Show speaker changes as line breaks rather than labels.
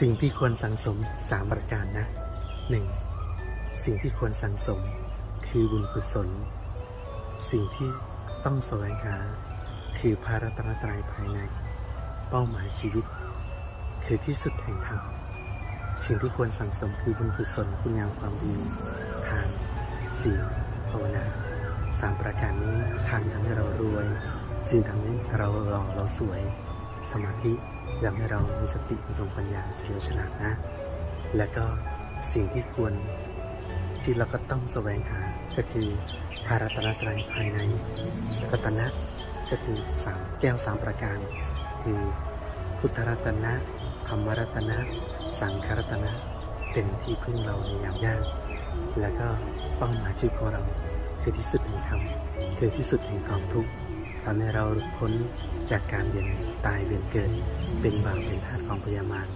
สิ่งที่ควรสังสมสามประการนะหนึ่งสิ่งที่ควรสังสมคือบุญกุศล สิ่งที่ต้องแสวงหา คือพระรัตนตรัยภายใน เป้าหมายชีวิต คือที่สุดแห่งธรรมสิ่งที่ควรสังสมคือบุญกุศลคุณงามความดีทานศีลภาวนาสามประการนี้ทานทำให้เรารวยสิ่งทำให้เราหล่อเราสวย สมาธิทำให้เรามีสติมีดวงปัญญาเฉลียวฉลาดนะ และก็สิ่งที่ควรที่เราก็ต้องแสวงหา ก็คือพระรัตนตรัยภายในรัตนะก็คือสามแก้วสามประการ คือพุทธรัตนะธรรมรัตนะ สังฆรัตนะ เป็นที่พึ่งเราในยามยากและก็เป้าหมายชีวิตของเราคือที่สุดแห่งธรรมคือที่สุดแห่งกองทุกข์ทำให้เราหลุดพ้นจากการเวียน ตายเวียนเกิด เป็นบาปเป็นทาสของพญามาร